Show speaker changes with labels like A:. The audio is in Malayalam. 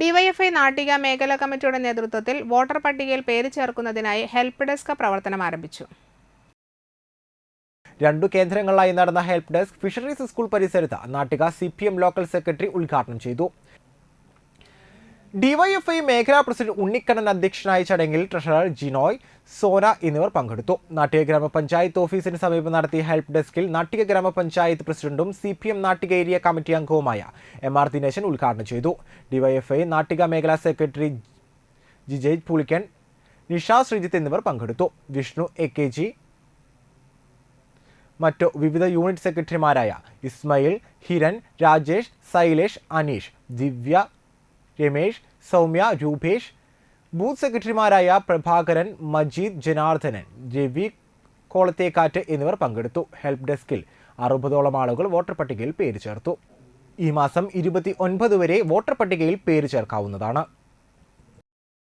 A: ഡിവൈഎഫ്ഐ നാട്ടിക മേഖലാ കമ്മിറ്റിയുടെ നേതൃത്വത്തിൽ വോട്ടർ പട്ടികയിൽ പേര് ചേർക്കുന്നതിനായി ഹെൽപ്പ് ഡെസ്ക് പ്രവർത്തനം ആരംഭിച്ചു.
B: രണ്ടു കേന്ദ്രങ്ങളിലായി നടന്ന ഹെൽപ്പ് ഡെസ്ക് ഫിഷറീസ് സ്കൂൾ പരിസരത്ത് നാട്ടിക സി ലോക്കൽ സെക്രട്ടറി ഉദ്ഘാടനം ചെയ്തു. ഡിവൈഎഫ്ഐ മേഖലാ പ്രസിഡന്റ് ഉണ്ണിക്കണ്ണൻ അധ്യക്ഷനായ ചടങ്ങിൽ ട്രഷറർ ജിനോയ് സോന എന്നിവർ പങ്കെടുത്തു. നാട്ടിക ഗ്രാമപഞ്ചായത്ത് ഓഫീസിന് സമീപം നടത്തിയ ഹെൽപ്പ് ഡെസ്കിൽ നാട്ടിക ഗ്രാമപഞ്ചായത്ത് പ്രസിഡന്റും C P M Nattika area committee അംഗവുമായ എം ആർ ദിനേശൻ ഉദ്ഘാടനം ചെയ്തു. ഡിവൈഎഫ്ഐ നാട്ടിക മേഖലാ സെക്രട്ടറി ജിജയ് പുളിക്കൻ നിഷ ശ്രീജിത്ത് എന്നിവർ പങ്കെടുത്തു. വിഷ്ണു എ കെ ജി മറ്റു വിവിധ യൂണിറ്റ് സെക്രട്ടറിമാരായ ഇസ്മയിൽ ഹിരൺ രാജേഷ് സൈലേഷ് അനീഷ് ദിവ്യ രമേഷ് സൗമ്യ രൂപേഷ് ബൂത്ത് സെക്രട്ടറിമാരായ പ്രഭാകരൻ മജീദ് ജനാർദ്ദനൻ രവി കോളത്തേക്കാറ്റ് എന്നിവർ പങ്കെടുത്തു. ഹെൽപ്പ് ഡെസ്കിൽ അറുപതോളം ആളുകൾ വോട്ടർ പട്ടികയിൽ പേര് ചേർത്തു. ഈ മാസം ഇരുപത്തി ഒൻപത് വരെ വോട്ടർ പട്ടികയിൽ പേര് ചേർക്കാവുന്നതാണ്.